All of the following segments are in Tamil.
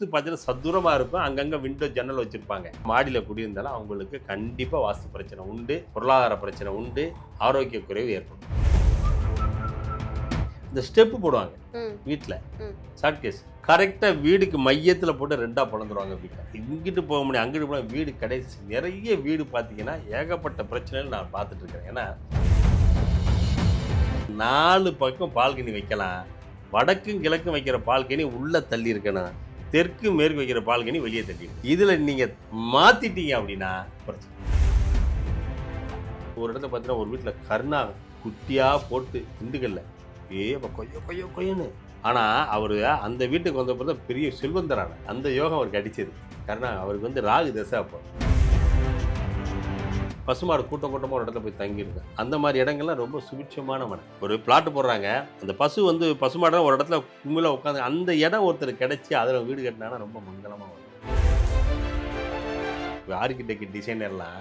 சுத்து பார்த்தீங்கன்னா சதுரமாக இருக்கும். அங்கங்கே விண்டோ ஜன்னல் வச்சுருப்பாங்க. மாடியில் குடியிருந்தாலும் அவங்களுக்கு கண்டிப்பாக வாஸ்து பிரச்சனை உண்டு. பொருளாதார பிரச்சனை உண்டு. ஆரோக்கிய குறைவு ஏற்படும். இந்த ஸ்டெப்பு போடுவாங்க. வீட்டில் ம். ஷார்ட் கேஸ் கரெக்டாக வீடுக்கு மையத்தில் போட்டு ரெண்டாக பிளந்துருவாங்க வீட்டை இங்கிட்டு போக முடியும் அங்கிட்டு போக வீடு கடைசி. நிறைய வீடு பார்த்தீங்கன்னா ஏகப்பட்ட பிரச்சனைகள் நான் பார்த்துட்டு இருக்கிறேன் ஏன்னா நாலு பக்கம் பால்கனி வைக்கலாம். வடக்கும் கிழக்கும் வைக்கிற பால்கனி உள்ளே தள்ளி இருக்கணும். தெற்கு மேற்கு வைக்கிற பால்கனி வெளியே தள்ளி இதில் நீங்கள் நீங்க அப்படின்னா பிரச்சனை. ஒரு இடத்துல பார்த்தீங்கன்னா ஒரு வீட்டில் கருணா குட்டியாக போட்டு திண்டுக்கல்ல. ஏ அப்போ கொய்யோ கொய்யோ கொய்யன்னு. ஆனால் அவர் அந்த வீட்டுக்கு வந்த தான் பெரிய செல்வந்தரான. அந்த யோகம் அவருக்கு அடிச்சது. கருணா அவருக்கு வந்து ராகு தசை அப்போ. பசுமாடு கூட்டம் கூட்டமாக ஒரு இடத்துல போய் தங்கியிருக்கு. அந்த மாதிரி இடங்கள்லாம் ரொம்ப சுபிட்சமான மனை ஒரு பிளாட்டு போடுறாங்க. அந்த பசு வந்து பசுமாடம் ஒரு இடத்துல கும்மில உட்காந்து அந்த இடம் ஒருத்தர் கிடச்சி அதில் வீடு கட்டினாங்கன்னா ரொம்ப மங்களமாக வரும். ஆர்கிடெக்ட் டிசைனர்லாம்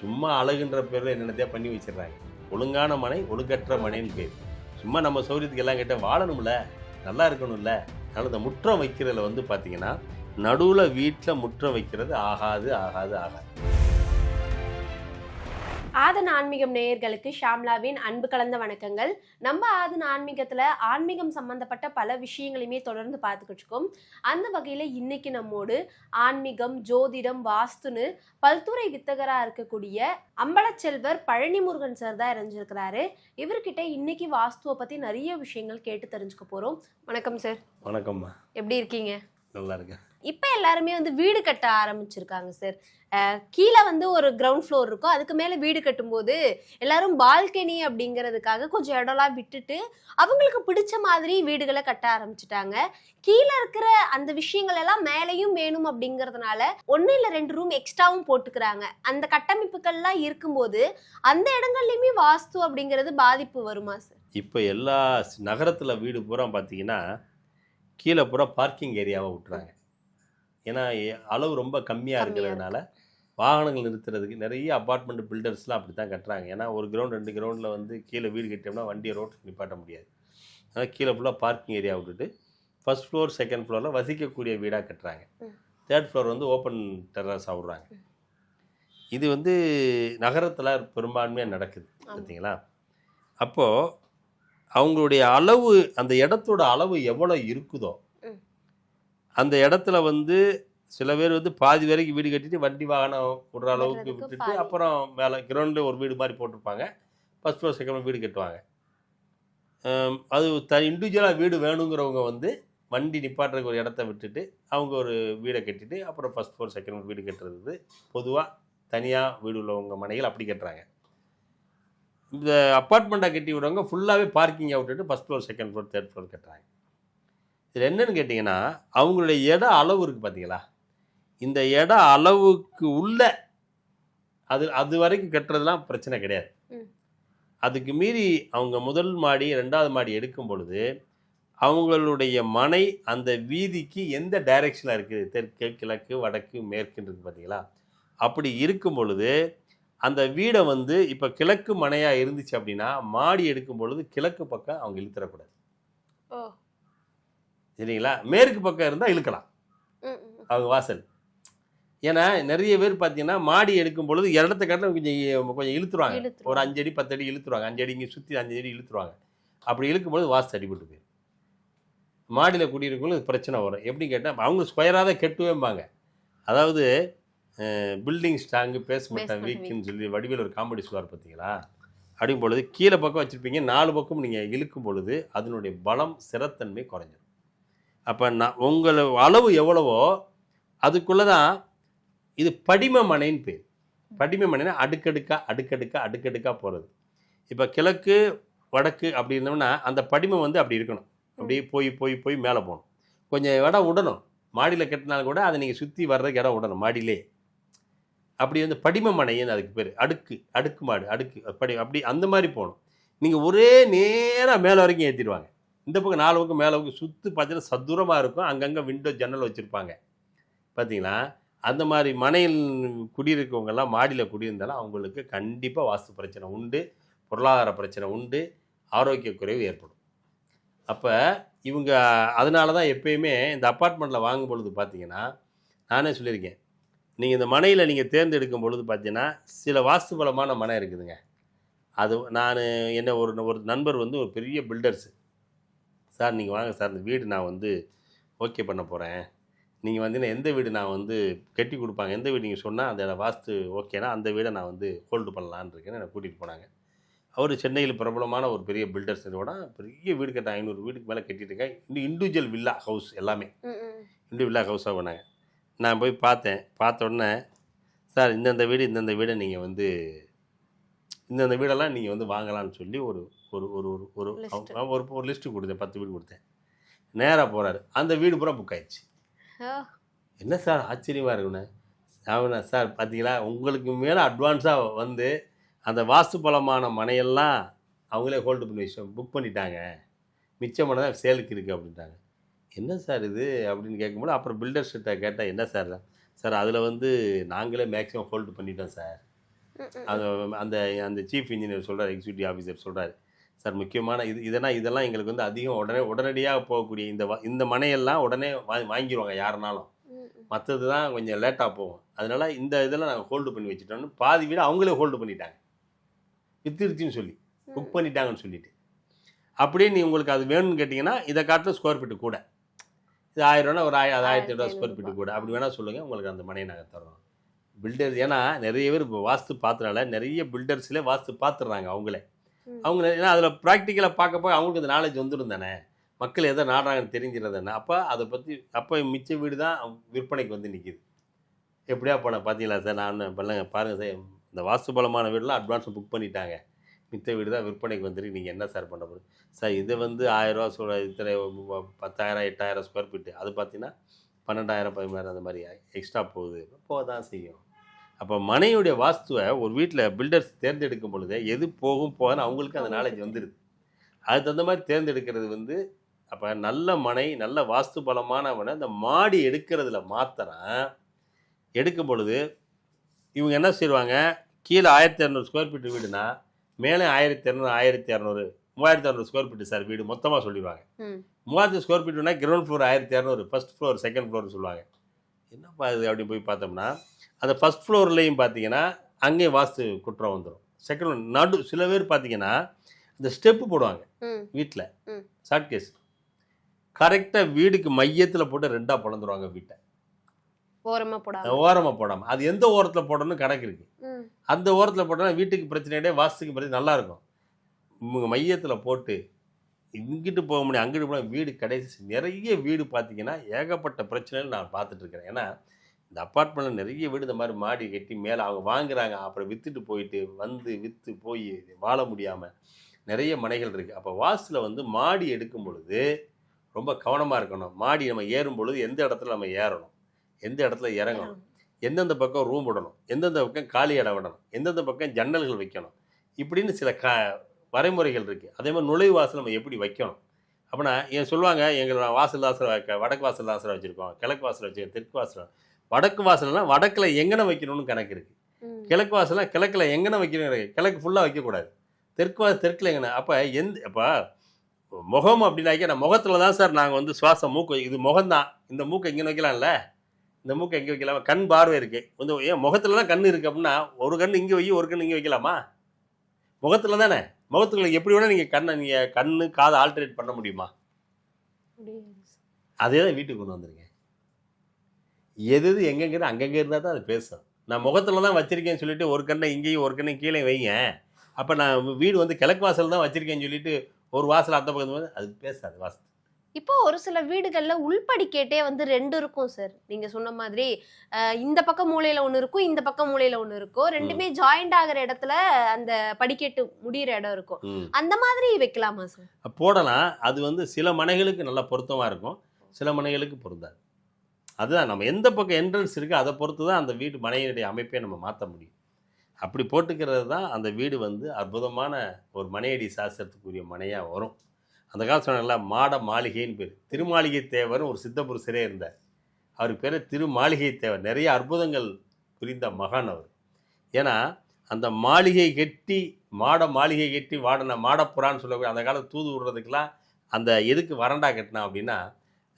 சும்மா அழகுன்ற பேரில் என்னென்னத்தையா பண்ணி வச்சிடுறாங்க. ஒழுங்கான மனை ஒழுங்கற்ற மனைன்னு பேர். சும்மா நம்ம சௌரியத்துக்கு எல்லாம் கேட்டால் வாழணும்ல நல்லா இருக்கணும்ல. அதனால் இந்த முற்றம் வைக்கிறதுல வந்து பார்த்திங்கன்னா நடுவில் வீட்டில் முற்றம் வைக்கிறது ஆகாது ஆகாது ஆகாது. ஆதன் ஆன்மீகம் நேயர்களுக்கு ஷாம்லாவின் அன்பு கலந்த வணக்கங்கள். நம்ம ஆதன் ஆன்மீகத்துல ஆன்மீகம் சம்பந்தப்பட்ட பல விஷயங்களையுமே தொடர்ந்து பார்த்துக்கிட்டு இருக்கோம். அந்த வகையில இன்னைக்கு நம்மோடு ஆன்மீகம் ஜோதிடம் வாஸ்துன்னு பல்துறை வித்தகரா இருக்கக்கூடிய அம்பலச்செல்வர் பழனிமுருகன் சார் தான் இறைஞ்சிருக்கிறாரு இவர்கிட்ட இன்னைக்கு வாஸ்துவை பத்தி நிறைய விஷயங்கள் கேட்டு தெரிஞ்சுக்க போறோம். வணக்கம் சார் வணக்கம்மா. எப்படி இருக்கீங்க? நல்லா இருக்கேன். இப்போ எல்லாருமே வந்து வீடு கட்ட ஆரம்பிச்சிருக்காங்க சார் கீழே வந்து ஒரு கிரவுண்ட் ஃப்ளோர் இருக்கும் அதுக்கு மேலே வீடு கட்டும்போது எல்லாரும் பால்கனி அப்படிங்கிறதுக்காக கொஞ்சம் இடம்லாம் விட்டுட்டு அவங்களுக்கு பிடிச்ச மாதிரி வீடுகளை கட்ட ஆரம்பிச்சிட்டாங்க. கீழே இருக்கிற அந்த விஷயங்கள் எல்லாம் மேலேயும் வேணும் அப்படிங்கிறதுனால ஒன்று இல்லை ரெண்டு ரூம் எக்ஸ்ட்ராவும் போட்டுக்கிறாங்க. அந்த கட்டமைப்புகள்லாம் இருக்கும்போது அந்த இடங்கள்லையுமே வாஸ்து அப்படிங்கிறது பாதிப்பு வருமா சார் இப்போ எல்லா நகரத்தில் வீடு பூரா பார்த்தீங்கன்னா கீழே பூரா பார்க்கிங் ஏரியாவை விட்டுறாங்க. ஏன்னா அளவு ரொம்ப கம்மியாக கம்மியா இருக்கிறதுனால வாகனங்கள் நிறுத்துறதுக்கு நிறைய அப்பார்ட்மெண்ட் பில்டர்ஸ்லாம் அப்படி தான் கட்டுறாங்க. ஏன்னா ஒரு கிரவுண்ட் ரெண்டு கிரவுண்டில் வந்து கீழே வீடு கட்டிட்டோம்னா வண்டியை ரோட்டில் நிப்பாட்ட முடியாது. அதனால் கீழே ஃபுல்லாக பார்க்கிங் ஏரியா விட்டுட்டு ஃபர்ஸ்ட் ஃப்ளோர் செகண்ட் ஃப்ளோரில் வசிக்கக்கூடிய வீடாக கட்டுறாங்க. தேர்ட் ஃப்ளோர் வந்து ஓப்பன் டெரஸாக விட்றாங்க. இது வந்து நகரத்தில் பெரும்பான்மையாக நடக்குது. பார்த்தீங்களா அப்போது அவங்களுடைய அளவு அந்த இடத்தோட அளவு எவ்வளோ இருக்குதோ. அந்த இடத்துல வந்து சில பேர் வந்து பாதி வரைக்கும் வீடு கட்டிட்டு வண்டி வாகனம் விடுற அளவுக்கு விட்டுட்டு. அப்புறம் மேலே கிரவுண்டில் ஒரு வீடு மாதிரி போட்டிருப்பாங்க ஃபஸ்ட் ஃப்ளோர் செகண்ட் வீடு கட்டுவாங்க அது த இண்டிவிஜுவலாக வீடு வேணுங்கிறவங்க வந்து வண்டி நிப்பாட்டுறதுக்கு ஒரு இடத்த விட்டுட்டு அவங்க ஒரு வீடை கட்டிட்டு அப்புறம் ஃபஸ்ட் ஃப்ளோர் செகண்ட் வீடு கட்டுறது பொதுவாக தனியாக வீடு உள்ளவங்க மனைகள் அப்படி கட்டுறாங்க இந்த அப்பார்ட்மெண்ட்டாக கட்டி விடுறவங்க ஃபுல்லாகவே பார்க்கிங்கை விட்டுட்டு first floor second floor third floor கட்டுறாங்க. இதில் என்னன்னு கேட்டிங்கன்னா அவங்களுடைய இட அளவு இருக்குது பார்த்தீங்களா இந்த இட அளவுக்கு உள்ள அது அது வரைக்கும் கட்டுறதுலாம் பிரச்சனை கிடையாது. அதுக்கு மீறி அவங்க முதல் மாடி ரெண்டாவது மாடி எடுக்கும் பொழுது அவங்களுடைய மனை அந்த வீதிக்கு எந்த டைரெக்ஷனில் இருக்குது? தெற்கு கிழக்கு வடக்கு மேற்குன்னு இருக்குது பார்த்தீங்களா அப்படி இருக்கும் பொழுது அந்த வீடை வந்து இப்போ கிழக்கு மனையாக இருந்துச்சு அப்படின்னா மாடி எடுக்கும் பொழுது கிழக்கு பக்கம் அவங்க இழுத்துறக்கூடாது. சரிங்களா? மேற்கு பக்கம் இருந்தால் இழுக்கலாம். அவங்க வாசல். ஏன்னா நிறைய பேர் பார்த்தீங்கன்னா மாடி எடுக்கும் பொழுது இடத்த கட்டில கொஞ்சம் கொஞ்சம் இழுத்துருவாங்க. ஒரு அஞ்சு அடி பத்து அடி இழுத்துருவாங்க. அஞ்சு அடி இங்கே சுற்றி அஞ்சு அடி இழுத்துருவாங்க. அப்படி இழுக்கும்போது வாஸ்து அடிபட்டு போயிடும். மாடியில் குடியிருக்கவங்களும் இது பிரச்சனை வரும். எப்படி கேட்டால் அவங்க ஸ்கொயராக தான் கெட்டுவேம்பாங்க. அதாவது பில்டிங் ஸ்ட்ராங்கு Basement வீக்குன்னு சொல்லி வடிவேல் ஒரு காமெடி சொல்லுவார் பார்த்தீங்களா? அப்படிங்கும் பொழுது கீழே பக்கம் வச்சுருப்பீங்க நாலு பக்கம் நீங்கள் இழுக்கும் பொழுது அதனுடைய பலம் சிறத்தன்மை குறைஞ்சிரும். அப்போ நான் உங்களை அளவு எவ்வளவோ அதுக்குள்ளே தான் இது படிம மனைன்னு பேர். படிம மனைனா அடுக்கடுக்கா அடுக்கடுக்கா அடுக்கடுக்கா போகிறது இப்போ கிழக்கு வடக்கு அப்படி இருந்தோம்னா அந்த படிமம் வந்து அப்படி இருக்கணும். அப்படியே போய் போய் போய் மேலே போகணும். கொஞ்சம் இடம் விடணும். மாடியில் கட்டினாலும் கூட அதை நீங்கள் சுற்றி வர்றதுக்கு இடம் விடணும் மாடியிலே. அப்படி வந்து படிம மனைன்னு அதுக்கு பேர். அடுக்கு அடுக்கு மாடு அடுக்கு படி அப்படி அந்த மாதிரி போகணும். நீங்கள் ஒரே நேராக மேலே வரைக்கும் ஏற்றிடுவாங்க இந்த பக்கம் நாலு பக்கம் மேலே பக்கம் சுற்று பார்த்தீங்கன்னா சதுரமாக இருக்கும். அங்கங்கே விண்டோ ஜன்னல் வச்சுருப்பாங்க. பார்த்தீங்களா அந்த மாதிரி மனையில் குடியிருக்கவங்கெல்லாம் மாடியில் குடியிருந்தாலும் அவங்களுக்கு கண்டிப்பாக வாஸ்து பிரச்சனை உண்டு. பொருளாதார பிரச்சனை உண்டு. ஆரோக்கிய குறைவு ஏற்படும். அப்போ இவங்க அதனால தான் எப்பயுமே இந்த அப்பார்ட்மெண்ட்டில் வாங்கும் பொழுது பார்த்தீங்கன்னா நானே சொல்லியிருக்கேன். நீங்கள் இந்த மனையில் நீங்கள் தேர்ந்தெடுக்கும் பொழுது பார்த்தீங்கன்னா சில வாஸ்து பலமான மனை இருக்குதுங்க. அது நான் என்ன ஒரு ஒரு நண்பர் வந்து ஒரு பெரிய பில்டர்ஸு சார் நீங்கள் வாங்க சார் இந்த வீடு நான் வந்து ஓகே பண்ண போகிறேன் நீங்கள் வந்து எந்த வீடு நான் வந்து கட்டி கொடுப்பாங்க எந்த வீடு நீங்கள் சொன்னால் அந்த வாஸ்து ஓகேனா அந்த வீடை நான் வந்து ஹோல்டு பண்ணலான்னு இருக்கேன்னு என்னை கூட்டிகிட்டு போனாங்க. அவர் சென்னையில் பிரபலமான ஒரு பெரிய பில்டர்ஸ் இதோட பெரிய வீடு கட்ட ஐநூறு வீடுக்கு மேலே கட்டிட்டு இருக்கேன் இன்னும் இண்டிவிஜுவல் வில்லா ஹவுஸ் எல்லாமே. ம், ம். இண்டு வில்லா ஹவுஸாக பண்ணாங்க. நான் போய் பார்த்தேன். பார்த்த உடனே சார் இந்தந்த வீடு இந்தந்த வீடை நீங்கள் வந்து இந்தந்த வீடெல்லாம் நீங்கள் வந்து வாங்கலாம்னு சொல்லி ஒரு ஒரு ஒரு ஒரு ஒரு. ஒரு ஒரு லிஸ்ட்டு கொடுத்தேன். பத்து வீடு கொடுத்தேன். நேராக போகிறாரு அந்த வீடு பூரா புக் ஆயிடுச்சு. என்ன சார் ஆச்சரியமாக இருக்குண்ணே அவனா சார் பார்த்தீங்களா? உங்களுக்கு மேலே அட்வான்ஸாக வந்து அந்த வாஸ்து பலமான மனையெல்லாம் அவங்களே ஹோல்டு பண்ணி வச்சு புக் பண்ணிட்டாங்க. மிச்சம் மனை தான் சேலுக்கு இருக்குது அப்படின்ட்டாங்க. என்ன சார் இது? அப்படின்னு கேட்கும்போது அப்புறம் பில்டர்ஸ்கிட்ட கேட்டால் என்ன சார் சார் அதில் வந்து நாங்களே மேக்ஸிமம் ஹோல்டு பண்ணிட்டோம் சார். அது அந்த அந்த சீஃப் இன்ஜினியர் சொல்கிறார் எக்ஸிக்யூட்டிவ் ஆஃபீஸர் சொல்கிறாரு சார் முக்கியமான இது இதெல்லாம் இதெல்லாம் எங்களுக்கு வந்து அதிகம் உடனே உடனடியாக போகக்கூடிய இந்த வ- இந்த மனையெல்லாம் உடனே வா வாங்கிடுவாங்க யாருனாலும். மற்றது தான் கொஞ்சம் லேட்டாக போகும். அதனால இந்த இதெல்லாம் நாங்கள் ஹோல்டு பண்ணி வச்சுட்டோம்னு பாதி வீடு அவங்களே ஹோல்டு பண்ணிட்டாங்க. வித்துருச்சுன்னு சொல்லி. புக் பண்ணிட்டாங்கன்னு சொல்லிட்டு. அப்படியே நீ உங்களுக்கு அது வேணும்னு கேட்டிங்கன்னா இதை காட்டிலும் ஸ்கொயர் ஃபீட்டு கூட. இது ஆயிரம் ரூபா ஒரு ஆயிரம் அது ஆயிரத்தி எட்நூறு ஸ்கொயர் ஃபீட்டு கூட அப்படி வேணால் சொல்லுங்கள் உங்களுக்கு அந்த மனையை நாங்கள் தர்றோம். பில்டர் ஏன்னா நிறைய பேர் இப்போ வாஸ்து பார்த்தனால நிறைய பில்டர்ஸ்லேயே வாஸ்து பார்த்துடுறாங்க அவங்களே. அவங்க ஏன்னா அதில் ப்ராக்டிக்கலாக பார்க்க போய் அவங்களுக்கு அந்த நாலேஜ் வந்துடும் தானே. மக்கள் எதை நாடுறாங்கன்னு தெரிஞ்சிடும் தானே அப்போ அதை பற்றி அப்போ மிச்ச வீடு தான் விற்பனைக்கு வந்து நிற்கிது எப்படியா போனேன் பார்த்தீங்களா சார்? நான் பண்ணலங்க பாருங்கள் சார் இந்த வாஸ்து பலமான வீடெலாம் அட்வான்ஸ் புக் பண்ணிட்டாங்க. மித்த வீடு தான் விற்பனைக்கு வந்துருக்கு. நீங்கள் என்ன சார் பண்ண போகிறீங்க சார் இது வந்து ஆயிரரூவா சொல்ல இத்தனை பத்தாயிரம் எட்டாயிரம் ஸ்கொயர் ஃபீட்டு அது பார்த்தீங்கன்னா பன்னெண்டாயிரம் பதிமூணாயிரம் அந்த மாதிரி எக்ஸ்ட்ரா போகுது. போக தான் செய்யும். அப்போ மனையுடைய வாஸ்துவை ஒரு வீட்டில் பில்டர்ஸ் தேர்ந்தெடுக்கும் பொழுது எது போகும் போகன்னு அவங்களுக்கு அந்த நாலேஜ் வந்துடுது அதுக்கு தகுந்த மாதிரி தேர்ந்தெடுக்கிறது வந்து அப்போ நல்ல மனை நல்ல வாஸ்து பலமானவனை இந்த மாடி எடுக்கிறதுல மாத்திரம் எடுக்கும் பொழுது இவங்க என்ன செய்வாங்க? கீழே ஆயிரத்தி இரநூறு ஸ்கொயர் ஃபீட் வீடுனா மேலே ஆயிரத்தி இரநூறு ஆயிரத்தி இரநூறு மூவாயிரத்தி இரநூறு ஸ்கொயர் ஃபீட் சார் வீடு மொத்தமாக சொல்லிடுவாங்க. மூவாயிரத்து ஸ்கொயர் ஃபீட்னா கிரவுண்ட் ஃப்ளோர் ஆயிரத்தி இரநூறு ஃபர்ஸ்ட் ஃப்ளோர் செகண்ட் ஃப்ளோர் சொல்லுவாங்க. என்னப்பா இது அப்படி போய் பார்த்தோம்னா அந்த ஃபர்ஸ்ட் ஃப்ளோர்லேயும் பார்த்தீங்கன்னா அங்கேயும் வாஸ்து குற்றம் வந்துடும் செகண்ட் நடு சில பேர் பார்த்தீங்கன்னா இந்த ஸ்டெப்பு போடுவாங்க. வீட்டில். ஷார்ட் கேஸ் கரெக்டாக வீடுக்கு மையத்தில் போட்டு ரெண்டாக பிளந்துருவாங்க வீட்டை. ஓரமா போடாம. ஓரமாக போடாமல் அது எந்த ஓரத்தில் போடணும்னு கணக்கு இருக்குது. அந்த ஓரத்தில் போட்டோம்னா வீட்டுக்கு பிரச்சனை கிடையாது வாஸ்துக்கு பிரச்சனை நல்லா இருக்கும் இவங்க மையத்தில் போட்டு இங்கிட்டு போக முடியும் அங்கிட்டு போக வீடு கடைசி நிறைய வீடு பார்த்தீங்கன்னா ஏகப்பட்ட பிரச்சனைகள் நான் பார்த்துட்ருக்கிறேன். ஏன்னா இந்த அப்பார்ட்மெண்ட்டில் நிறைய வீடு இந்த மாதிரி மாடி கட்டி மேலே அவங்க வாங்குறாங்க. அப்புறம் விற்றுட்டு போயிட்டு வந்து விற்று போய் வாழ முடியாமல் நிறைய மனைகள் இருக்குது அப்போ வாசில் வந்து மாடி எடுக்கும் பொழுது ரொம்ப கவனமாக இருக்கணும். மாடி நம்ம ஏறும் பொழுது எந்த இடத்துல நம்ம ஏறணும்? எந்த இடத்துல இறங்கணும்? எந்தெந்த பக்கம் ரூம் விடணும் எந்தெந்த பக்கம் காலி இடம் விடணும் எந்தெந்த பக்கம் ஜன்னல்கள் வைக்கணும் இப்படின்னு சில க வரைமுறைகள் இருக்குது அதே மாதிரி நுழைவாசல் நம்ம எப்படி வைக்கணும்? அப்படின்னா ஏன் சொல்லுவாங்க எங்களை வாசல் வாசல் வைக்க வடக்கு வாசல் வாசல் வச்சுருக்கோம் கிழக்கு வாசல் வச்சுருக்கோம் தெற்கு வாசல். வடக்கு வாசல்னா வடக்கில் எங்கன வைக்கணும்னு கணக்கு இருக்குது. கிழக்கு வாசல்னா கிழக்கில் எங்கன வைக்கணும் இருக்கு. கிழக்கு ஃபுல்லாக வைக்கக்கூடாது. தெற்கு வாசல் தெற்கில் எங்கன அப்போ எந்த அப்போ முகம் அப்படின்னாக்கா நான் முகத்தில் தான் சார் நாங்கள் வந்து சுவாசம் மூக்கு இது முகம்தான். இந்த மூக்கை எங்கே வைக்கலாம்ல? இந்த மூக்கை எங்கே வைக்கலாம்? கண் பார்வை இருக்குது வந்து ஏன் முகத்தில் தான் கண் இருக்குது அப்படின்னா ஒரு கண் இங்கே வை ஒரு கண் இங்கே வைக்கலாமா? முகத்தில் தானே முகத்துக்குள்ள எப்படி வேணால் நீங்கள் கண்ணை நீங்கள் கண்ணு காதை ஆல்டரேட் பண்ண முடியுமா. அதே தான் வீட்டுக்கு கொண்டு வந்துருங்க எது எது எங்கெங்கிறது அங்கங்கே இருந்தால் தான் அது பேசும். நான் முகத்தில் தான் வச்சிருக்கேன்னு சொல்லிட்டு ஒரு கண்ணை இங்கேயும் ஒரு கண்ணை கீழே வைங்க. அப்போ நான் வீடு வந்து கிழக்கு வாசல் தான் வச்சிருக்கேன்னு சொல்லிட்டு ஒரு வாசல் அந்த பக்கத்து போது அது பேசாது வாசல். இப்போ ஒரு சில வீடுகள்ல உள்படிக்கேட்டே வந்து ரெண்டு இருக்கும் சார் நீங்க சொன்ன மாதிரி இந்த பக்கம் மூலையில ஒண்ணு இருக்கும் இந்த பக்கம் மூலையில ஒண்ணு இருக்கும். ரெண்டுமே ஜாயிண்ட் ஆகுற இடத்துல அந்த படிக்கட்டு முடியிற இடம் இருக்கும். அந்த மாதிரி வைக்கலாமா சார் போடலாம். அது வந்து சில மனைகளுக்கு நல்லா பொருத்தமாக இருக்கும். சில மனைகளுக்கு பொருந்தாது. அதுதான் நம்ம எந்த பக்கம் என்ட்ரன்ஸ் இருக்கோ அதை பொறுத்து தான் அந்த வீடு மனையினுடைய அமைப்பை நம்ம மாற்ற முடியும். அப்படி போட்டுக்கிறது தான் அந்த வீடு வந்து அற்புதமான ஒரு மனையடி சாஸ்திரத்துக்குரிய மனையாக வரும். அந்த காலத்தில் சொன்னாங்கல்ல மாட மாளிகைன்னு பேர். திருமாளிகை தேவர்னு ஒரு சித்த புருஷரே இருந்தார். அவருக்கு பேர் திருமாளிகை தேவர். நிறைய அற்புதங்கள் புரிந்த மகான் அவர். ஏன்னா அந்த மாளிகை கட்டி மாட மாளிகை கட்டி வாடின மாடப்புறான்னு சொல்லக்கூடிய அந்த காலத்து தூது விடுறதுக்கெல்லாம் அந்த எதுக்கு வறண்டா கட்டினா அப்படின்னா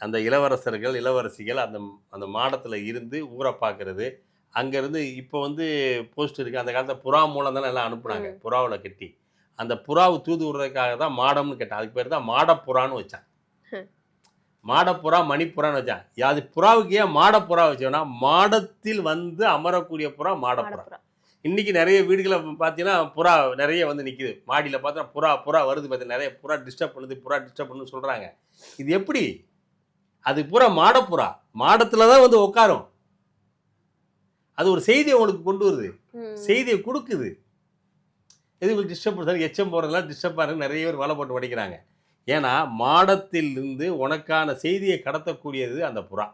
அந்த இளவரசர்கள் இளவரசிகள் அந்த அந்த மாடத்தில் இருந்து ஊரை பார்க்கறது. அங்கேருந்து இப்போ வந்து போஸ்ட் இருக்குது அந்த காலத்தில் புறா மூலம் தானே எல்லாம் அனுப்புனாங்க. புறாவில் கட்டி. அந்த புறாவை தூது விடுறதுக்காக தான் மாடம்னு கேட்டான். அதுக்கு பேர் தான் மாடப்புறான்னு வச்சான் மாடப்புறா மணிப்புறான்னு வச்சான் அது புறாவுக்கு ஏன் மாடப்புறா வச்சோன்னா மாடத்தில் வந்து அமரக்கூடிய புறா மாடப்புறா. இன்னைக்கு நிறைய வீடுகளை பார்த்தீங்கன்னா புறா நிறைய வந்து நிற்கிது மாடியில் பார்த்தா புறா புறா வருது பார்த்தீங்கன்னா நிறைய புறா டிஸ்டர்ப் பண்ணுது புறா டிஸ்டர்ப் பண்ணுன்னு சொல்கிறாங்க இது எப்படி? அது புறா மாடப்புறா. மாடத்தில் தான் வந்து உட்காரும் அது ஒரு செய்தியை உங்களுக்கு கொண்டு வருது. செய்தியை கொடுக்குது. எதுக்கு டிஸ்டர்ப் பண்ணுறது எச்சம் போகிறதெல்லாம் டிஸ்டர்ப் நிறைய பேர் வலை போட்டு படிக்கிறாங்க ஏன்னா மாடத்தில் இருந்து உனக்கான செய்தியை கடத்தக்கூடியது அந்த புறா.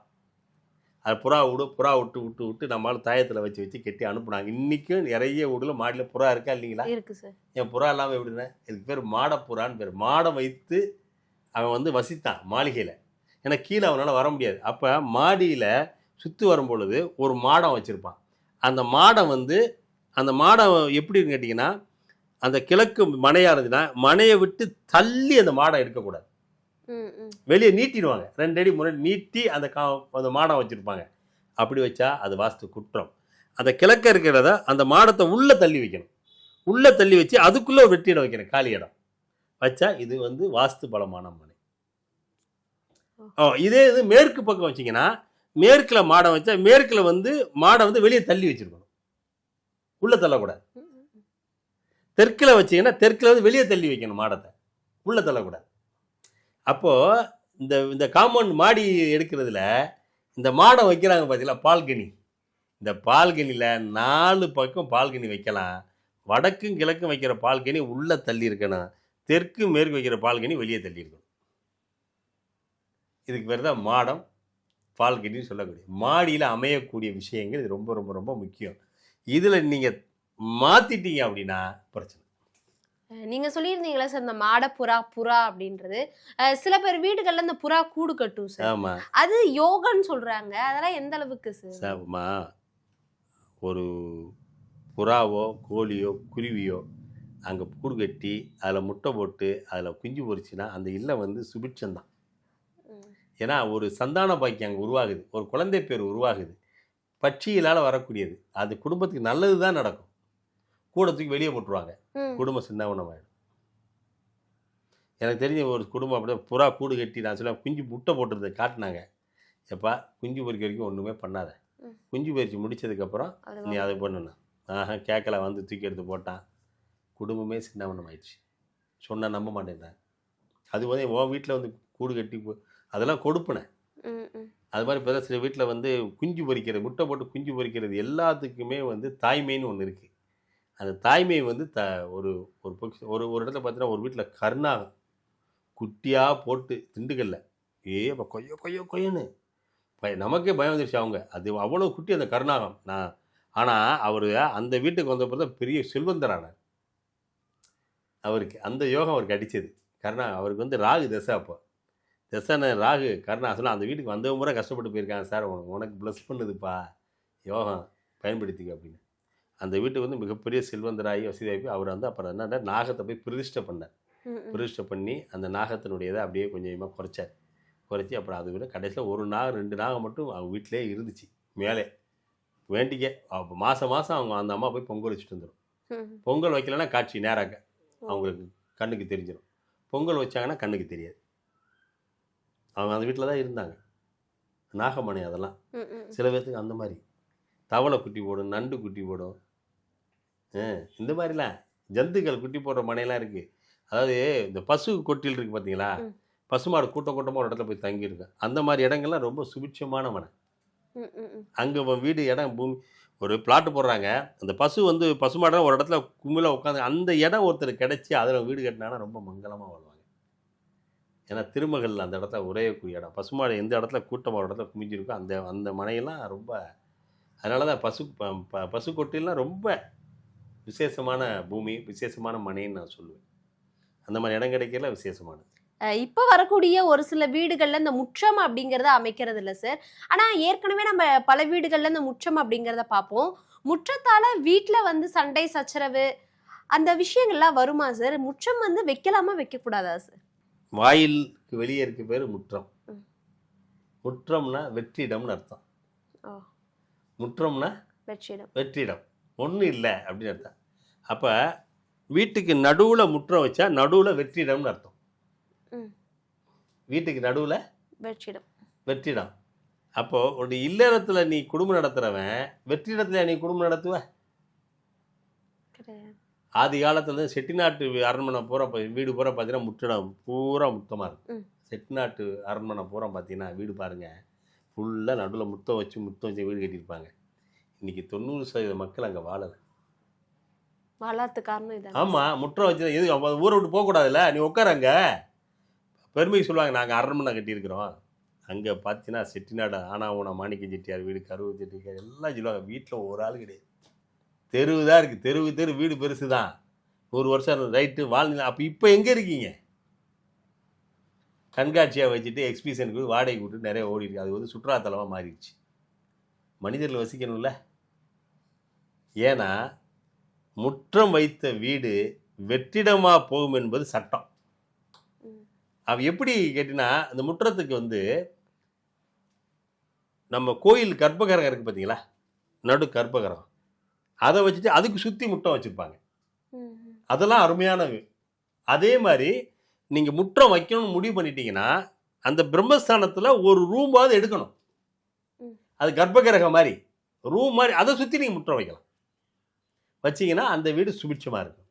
அது புறா விடு புறா விட்டு விட்டு விட்டு நம்மளால தாயத்தில் வச்சு வச்சு கட்டி அனுப்புனாங்க. இன்றைக்கும் நிறைய வீடுல மாடியில் புறா இருக்கா இல்லைங்களா? இருக்கு சார். என் புறா இல்லாமல் எப்படின்னா இதுக்கு பேர் மாடப்புறான்னு பேர். மாடம் வைத்து அவன் வந்து வசித்தான் மாளிகையில். ஏன்னா கீழே அவனால் வர முடியாது. அப்போ மாடியில் சுற்றி வரும் பொழுது ஒரு மாடம் வச்சுருப்பான். அந்த மாடம் வந்து அந்த மாடம் எப்படின்னு கேட்டிங்கன்னா அந்த கிழக்கு மனையாக இருந்துச்சுன்னா மனையை விட்டு தள்ளி அந்த மாடம் எடுக்கக்கூடாது. வெளியே நீட்டிடுவாங்க. ரெண்டு அடி முன்னாடி நீட்டி அந்த கா அந்த மாடம் வச்சுருப்பாங்க. அப்படி வச்சா அது வாஸ்து குற்றம். அந்த கிழக்க இருக்கிறத அந்த மாடத்தை உள்ளே தள்ளி வைக்கணும். உள்ளே தள்ளி வச்சு அதுக்குள்ளே ஒரு வெட்டி இடம் வைக்கணும் காலி இடம். வச்சா இது வந்து வாஸ்து பலமான மனை. ஓ இதே இது மேற்கு பக்கம் வச்சிங்கன்னா மேற்கில் மாடம் வச்சா மேற்கில் வந்து மாடை வந்து வெளியே தள்ளி வச்சிருக்கணும். உள்ளே தள்ளக்கூடாது. தெற்கில் வச்சீங்கன்னா தெற்கில் வந்து வெளியே தள்ளி வைக்கணும் மாடத்தை. உள்ளே தள்ளக்கூடாது. அப்போது இந்த இந்த காம்பவுண்ட் மாடி எடுக்கிறதுல இந்த மாடம் வைக்கிறாங்க பார்த்தீங்களா பால்கனி. இந்த பால்கனியில் நாலு பக்கம் பால்கனி வைக்கலாம். வடக்கும் கிழக்கும் வைக்கிற பால்கனி உள்ளே தள்ளி இருக்கணும். தெற்கு மேற்கு வைக்கிற பால்கனி வெளியே தள்ளி இருக்கணும். இதுக்கு பேர் தான் மாடம் பால்கனின்னு சொல்லக்கூடிய. மாடியில் அமையக்கூடிய விஷயங்கள் இது ரொம்ப ரொம்ப ரொம்ப முக்கியம். இதில் நீங்கள் மாற்றிட்டீங்க அப்படின்னா பிரச்சனை. நீங்க சொல்லியிருந்தீங்களா சார் இந்த மாட புறா புறா அப்படின்றது. சில பேர் வீடுகள்ல இந்த புறா கூடு கட்டும் சார். அது யோகன்னு சொல்றாங்க. அதெல்லாம் எந்த அளவுக்கு சார்? ஒரு புறாவோ கோழியோ குருவியோ அங்கே கூடு கட்டி அதில் முட்டை போட்டு அதில் குஞ்சு பொரிச்சுன்னா அந்த இல்லம் வந்து சுபிட்சம்தான். ஏன்னா ஒரு சந்தான பாக்கியம் அங்கே உருவாகுது. ஒரு குழந்தை பேர் உருவாகுது. பட்சியிலால் வரக்கூடியது. அது குடும்பத்துக்கு நல்லது தான் நடக்கும். கூட தூக்கி வெளியே போட்டுருவாங்க. குடும்பம் சின்னவனமாயிடும் எனக்கு தெரிஞ்ச ஒரு குடும்பம் அப்படியே புறா கூடு கட்டி நான் சொல்ல குஞ்சு முட்டை போட்டுருந்தது காட்டினாங்க. எப்பா குஞ்சு பொறிக்க வரைக்கும் ஒன்றுமே பண்ணாத. குஞ்சு பொறிச்சு முடிச்சதுக்கப்புறம் அது நீ அதை பண்ணணும் ஆஹா கேட்கல வந்து தூக்கி எடுத்து போட்டான். குடும்பமே சின்னவனம் ஆயிடுச்சு சொன்னால் நம்ப மாட்டேன்றாங்க அது வந்து உன் வீட்டில் வந்து கூடு கட்டி அதெல்லாம் கொடுப்பனேன். அது மாதிரி இப்போ சில வீட்டில் வந்து குஞ்சு பொரிக்கிறது முட்டை போட்டு குஞ்சு பொரிக்கிறது எல்லாத்துக்குமே வந்து தாய்மைன்னு ஒன்று இருக்குது அந்த தாய்மை வந்து த ஒரு ஒரு பொக்கிஷ- ஒரு ஒரு இடத்துல பார்த்தீங்கன்னா ஒரு வீட்டில் கருணாகம் குட்டியாக போட்டு திண்டுக்கல்ல. ஏ அப்போ கொய்யோ கொய்யோ கொய்யன்னு. பய நமக்கே பயம் வந்துருச்சு அவங்க. அது அவ்வளோ குட்டி அந்த கருணாகம். நான் ஆனால் அவர் அந்த வீட்டுக்கு வந்தப்போ தான் பெரிய செல்வந்தரானார் அவருக்கு அந்த யோகம் அவருக்கு அடித்தது கருணா அவருக்கு வந்து ராகு தசை அப்போ. தசனை ராகு கருணா சொன்னா அந்த வீட்டுக்கு வந்தவங்க முறை கஷ்டப்பட்டு போயிருக்காங்க சார் உனக்கு உனக்கு ப்ளஸ் பண்ணுதுப்பா. யோகம் பயன்படுத்திக்க அப்படின்னு. அந்த வீட்டுக்கு வந்து மிகப்பெரிய செல்வந்தராகி வசதியாகி அவர் வந்து அப்புறம் என்ன நாகத்தை போய் பிரதிஷ்டை பண்ணார். பிரதிஷ்டை பண்ணி அந்த நாகத்தினுடைய இதை அப்படியே கொஞ்சம் கொஞ்சமாக குறைச்சார். குறைச்சி அப்புறம் அதை விட கடைசியில் ஒரு நாகம் ரெண்டு நாகம் மட்டும் அவங்க வீட்டிலே இருந்துச்சு. மேலே. வேண்டிக்க. அப்போ மாதம் மாதம் அவங்க அந்த அம்மா போய் பொங்கல் வச்சுட்டு வந்துடும். பொங்கல் வைக்கலைன்னா காட்சி நேராக அவங்களுக்கு கண்ணுக்கு தெரிஞ்சிடும் பொங்கல் வச்சாங்கன்னா கண்ணுக்கு தெரியாது. அவங்க அந்த வீட்டில் தான் இருந்தாங்க. நாகமணி அதெல்லாம். சில பேர்த்துக்கு அந்த மாதிரி. தவளை குட்டி போடும் நண்டு குட்டி போடும். இந்த மாதிரிலாம். ஜந்துக்கள் குட்டி போடுற மனையெல்லாம் இருக்குது அதாவது இந்த பசு கொட்டில் இருக்குது பார்த்தீங்களா. பசுமாடு கூட்டம் கூட்டமாக ஒரு இடத்துல போய் தங்கியிருக்கு. அந்த மாதிரி இடங்கள்லாம் ரொம்ப சுபிட்சமான மனை. அங்கே வீடு இடம் பூமி ஒரு பிளாட்டு போடுறாங்க. அந்த பசு வந்து பசுமாடம் ஒரு இடத்துல கும்பலாக உட்காந்து அந்த இடம் ஒருத்தர் கிடச்சி அதில் வீடு கட்டினாங்கன்னா ரொம்ப மங்களமாக வாழ்வாங்க. ஏன்னா திருமகள் அந்த இடத்துல உரையக்கூடிய இடம். பசுமாடு எந்த இடத்துல கூட்டமாக இடத்துல குமிஞ்சிருக்கோ அந்த அந்த மனையெல்லாம் ரொம்ப அதனால தான் பசு ப- ப- பசுக்கொட்டிலாம் ரொம்ப விசேஷமான பூமி விசேஷமான மனைன்னு நான் சொல்லுவேன். அந்த மாதிரி இடம் கிடைக்கல விசேஷமானது. அஹ் இப்ப வரக்கூடிய ஒரு சில வீடுகள்ல இந்த முற்றம் அப்படிங்கறத அமைக்கிறது இல்ல சார் ஆனா ஏற்கனவே நம்ம பல வீடுகள்ல இந்த முற்றம் அப்படிங்கறத பார்ப்போம். முற்றத்தால வீட்ல வந்து சண்டை சச்சரவு அந்த விஷயங்கள்லாம் வருமா சார் முற்றம் வந்து வைக்கலாமா வைக்க கூடாதா சார் வாயிலுக்கு வெளியே இருக்க பேர் முற்றம். முற்றம்னா வெற்றிடம்னு அர்த்தம். முற்றம்னா வெற்றிடம். வெற்றிடம். ஒன்றும் இல்லை அப்படின்னு அர்த்தம். அப்போ வீட்டுக்கு நடுவில் முற்றம் வச்சா நடுவில் வெற்றிடம்னு அர்த்தம். வீட்டுக்கு நடுவில் வெற்றிடம். வெற்றிடம். அப்போது ஒரு இல்லறத்தில் நீ குடும்பம் நடத்துகிறவன் வெற்றிடத்தில் நீ குடும்பம் நடத்துவ? ஆதி காலத்துல செட்டிநாட்டு அரண்மனை பூரா வீடு பூரா பார்த்தீங்கன்னா முற்றிடம் பூரா முத்தமாக இருக்கும். செட்டிநாட்டு அரண்மனை பூரா பார்த்தீங்கன்னா வீடு பாருங்க ஃபுல்லாக நடுவில் முத்தம் வச்சு முத்தம் வச்சு வீடு கட்டியிருப்பாங்க. இன்னைக்கு தொண்ணூறு சதவீத மக்கள் அங்கே வாழலை. வளர்த்து காரணம் இது ஆமாம் முற்றம் வச்சு எதுக்கு? ஊரை விட்டு போகக்கூடாதுல்ல நீ உட்கார அங்கே. பெருமைக்கு சொல்லுவாங்க நாங்கள் அரண்மனை கட்டியிருக்கிறோம். அங்கே பார்த்தீங்கன்னா செட்டிநாடு ஆனா ஊனா மாணிக்க செட்டியார் வீடு கருவு செட்டியார் எல்லாம் சொல்லுவாங்க. வீட்டில் ஒரு ஆள் கிடையாது. தெருவு தான் இருக்குது தெருவு தெரு வீடு பெருசு தான். நூறு வருஷம் ரைட்டு வாழ்நிலை அப்போ இப்போ எங்கே இருக்கீங்க? கண்காட்சியாக வச்சுட்டு எக்ஸிபிஷனுக்கு வாடகை விட்டு நிறைய ஓடி அது வந்து சுற்றுலாத்தலமாக மாறிடுச்சு. மனிதர்கள் வசிக்கணும்ல. ஏன்னா முற்றம் வைத்த வீடு வெற்றிடமாக போகும் என்பது சட்டம். அவ எப்படி கேட்டினா அந்த முற்றத்துக்கு வந்து நம்ம கோயில் கர்ப்பகரகம் இருக்குது பார்த்தீங்களா நடு கர்ப்பகிரகம் அதை வச்சுட்டு அதுக்கு சுற்றி முட்டம் வச்சுருப்பாங்க. அதெல்லாம் அருமையான அதே மாதிரி நீங்கள் முற்றம் வைக்கணும்னு முடிவு பண்ணிட்டீங்கன்னா அந்த பிரம்மஸ்தானத்தில் ஒரு ரூமாவது எடுக்கணும். அது கர்ப்பகிரகம் மாதிரி. ரூம் மாதிரி அதை சுற்றி நீங்கள் முற்றம் வைக்கலாம். வச்சீங்கன்னா அந்த வீடு சுபிட்சமாக இருக்கும்.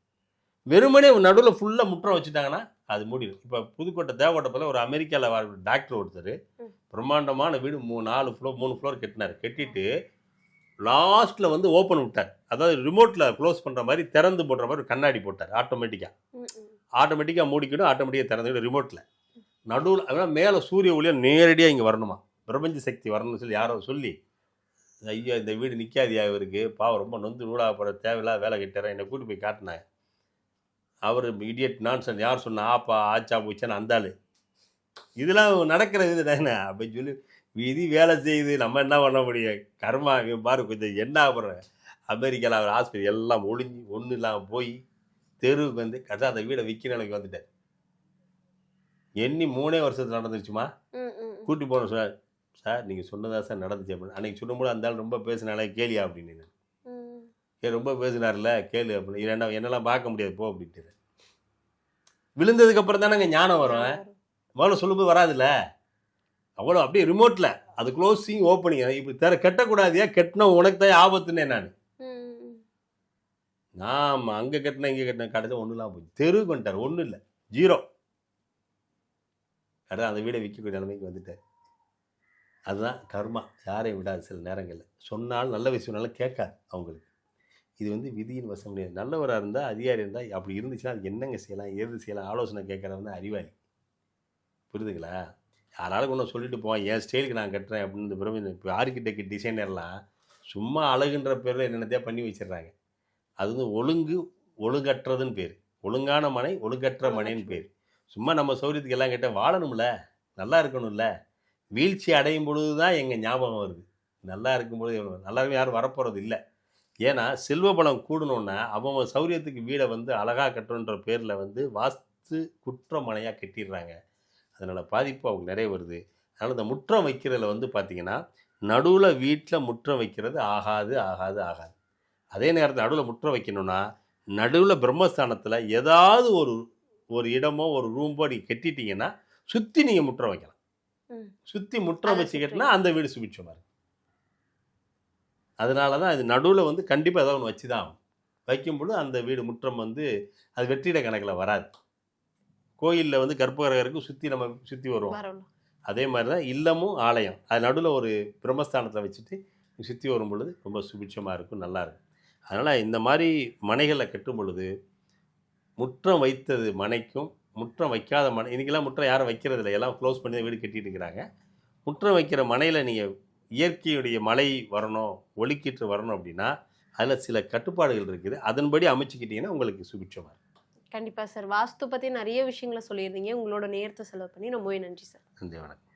வெறுமனே நடுவில் ஃபுல்லாக முற்றம் வச்சுட்டாங்கன்னா அது மூடிடும். இப்போ புதுக்கோட்டை தேவக்கோட்டை போல ஒரு அமெரிக்காவில் வர டாக்டர் ஒருத்தர். பிரம்மாண்டமான வீடு மூ நாலு ஃப்ளோர் மூணு ஃப்ளோர் கட்டினார். கட்டிட்டு லாஸ்ட்டில் வந்து ஓப்பன் விட்டார். அதாவது ரிமோட்டில் க்ளோஸ் பண்ணுற மாதிரி திறந்து போடுற மாதிரி ஒரு கண்ணாடி போட்டார் ஆட்டோமேட்டிக்காக. ஆட்டோமேட்டிக்காக மூடிக்கிடும் ஆட்டோமேட்டிக்காக திறந்துக்கிடும் ரிமோட்டில் நடுவில் அதனால் மேலே சூரிய ஒளியாக நேரடியாக இங்கே வரணுமா? பிரபஞ்ச சக்தி வரணும்னு சொல்லி யாரோ சொல்லி ஐயா இந்த வீடு நிற்காதியா இவருக்கு? பாவம் ரொம்ப நொந்து நூடாக போகிற தேவையில்லாத வேலை கிட்டார என்னை கூட்டி போய் காட்டினாங்க அவர் இடியட் நான்சன் யார் சொன்னா ஆப்பா ஆச்சா பூச்சான்னு அந்த ஆளு. இதெல்லாம் நடக்கிற இது தானே? அப்படின்னு சொல்லி விதி வேலை செய்யுது. நம்ம என்ன பண்ண முடியும்? கர்மா பாரு கொஞ்சம் என்ன ஆகுற? அமெரிக்காவில் அவர் ஹாஸ்பிட்டல் எல்லாம் ஒளிஞ்சு ஒன்றும் இல்லாமல் போய் தெருவுக்கு வந்து கரெக்டாக அந்த வீடை விற்கிற நிலைக்கு வந்துட்டார். எண்ணி மூணே வருஷத்துல நடந்துருச்சுமா. கூட்டி போனோம் சார் சார் நீங்கள் சொன்னதா சார் நடந்துச்சு அப்படின்னு அன்னைக்கு சொல்லும்போது அந்த ஆள் ரொம்ப பேசினாலே கேளியா அப்படின்னு ம். ஏ ரொம்ப பேசினார்ல கேளு அப்படின்னு இல்லைன்னா என்னெல்லாம் பார்க்க முடியாது போ அப்படின்ட்டு விழுந்ததுக்கு அப்புறம் தானேங்க ஞானம் வரும். முதல்ல சொல்லும்போது வராதுல்ல? அவ்வளோ அப்படியே ரிமோட்டில் அது க்ளோஸிங் ஓப்பனிங் இப்படி தர கட்டக்கூடாதியா? கெட்டினா உனக்கு தான் ஆபத்துன்னே நான். ம், ம். நாம் அங்கே கட்டின இங்கே கட்டின கடைசி ஒன்றும் இல்லாமல் போச்சு. தெருவுக்கு வந்துட்டார் ஒன்றும் இல்லை ஜீரோ. கடைசி அந்த வீடை விற்கக்கூடிய நிலைமைக்கு வந்துட்டார். அதுதான் கர்மா. யாரையும் விடாது சில நேரங்களில். சொன்னால் நல்ல விஷயம்னாலும் கேட்காது அவங்களுக்கு. இது வந்து விதியின் வசம் முடியாது நல்லவராக இருந்தால் அதிகாரி இருந்தால் அப்படி இருந்துச்சுன்னா அது என்னங்க செய்யலாம் எது செய்யலாம் ஆலோசனை கேட்குறவங்க தான் அறிவாளி. புரியுதுங்களா? யாராலும் ஒன்று சொல்லிட்டு போவான். என் ஸ்டைலுக்கு நான் கட்டுறேன் அப்படின்னு பிரபஞ்சம் இப்போ ஆர்கிடெக்ட் டிசைனர்லாம் சும்மா அழகுன்ற பேரில் என்னென்னத்தையா பண்ணி வச்சிடுறாங்க. அது வந்து ஒழுங்கு ஒழுங்கற்றதுன்னு பேர். ஒழுங்கான மனை ஒழுங்கற்ற மனைன்னு பேர். சும்மா நம்ம சௌரியத்துக்கு எல்லாம் கேட்டால் வாழணும்ல நல்லா இருக்கணும்ல வீழ்ச்சி அடையும் பொழுது தான் எங்கள் ஞாபகம் வருது. நல்லா இருக்கும்பொழுது எவ்வளவு- நல்லா யாரும் வரப்போகிறது இல்லை. ஏன்னா செல்வ பலம் கூடணுன்னா அவன் சௌரியத்துக்கு வீடை வந்து அழகாக கட்டணுன்ற பேரில் வந்து வாஸ்து குற்றமனையாக கட்டிடுறாங்க. அதனால் பாதிப்பு அவங்க நிறைய வருது. அதனால் இந்த முற்றம் வைக்கிறதுல வந்து பார்த்திங்கன்னா நடுவில் வீட்டில் முற்றம் வைக்கிறது ஆகாது ஆகாது ஆகாது. அதே நேரத்தில் நடுவில் முற்றம் வைக்கணும்னா நடுவில் பிரம்மஸ்தானத்தில் ஏதாவது ஒரு ஒரு இடமோ ஒரு ரூம்போ நீங்கள் கட்டிட்டீங்கன்னா சுற்றி நீங்கள் முற்றம் வைக்கலாம். சுற்றி முற்றம் அதை வச்சு சுற்றி. கட்டினா அந்த வீடு சுபிட்சமாக இருக்கும் அதனால தான் இது நடுவில் வந்து கண்டிப்பாக ஏதாவது ஒன்று வச்சு தான் ஆகும் வைக்கும்பொழுது அந்த வீடு முற்றம் வந்து அது வெற்றிட கணக்கில் வராது. கோயிலில் வந்து கற்பகிரகருக்கு சுற்றி நம்ம சுற்றி வருவோம். அதே மாதிரி தான் இல்லமும் ஆலயம். அது நடுவில் ஒரு பிரம்மஸ்தானத்தில் வச்சுட்டு சுற்றி வரும் பொழுது ரொம்ப சுபிட்சமாக இருக்கும் நல்லா இருக்கும். அதனால் இந்த மாதிரி மனைகளை கட்டும் பொழுது முற்றம் வைத்தது மனைக்கும் முற்றம் வைக்காத மனை இன்றைக்கெல்லாம் முற்றம் யாரும் வைக்கிறது இல்லை எல்லாம் க்ளோஸ் பண்ணி தான் வீடு கட்டிட்டு இருக்கிறாங்க முற்றம் வைக்கிற மனையில் நீங்கள் இயற்கையுடைய மழை வரணும் ஒளிக்கீற்று வரணும் அப்படின்னா அதில் சில கட்டுப்பாடுகள் இருக்குது. அதன்படி அமைச்சுக்கிட்டிங்கன்னா உங்களுக்கு சுபிட்சமாக இருக்கும். கண்டிப்பா சார். வாஸ்து பத்தி நிறைய விஷயங்களை சொல்லியிருந்தீங்க. உங்களோட நேரத்தை செலவு பண்ணி ரொம்பவே நன்றி சார். நன்றி வணக்கம்.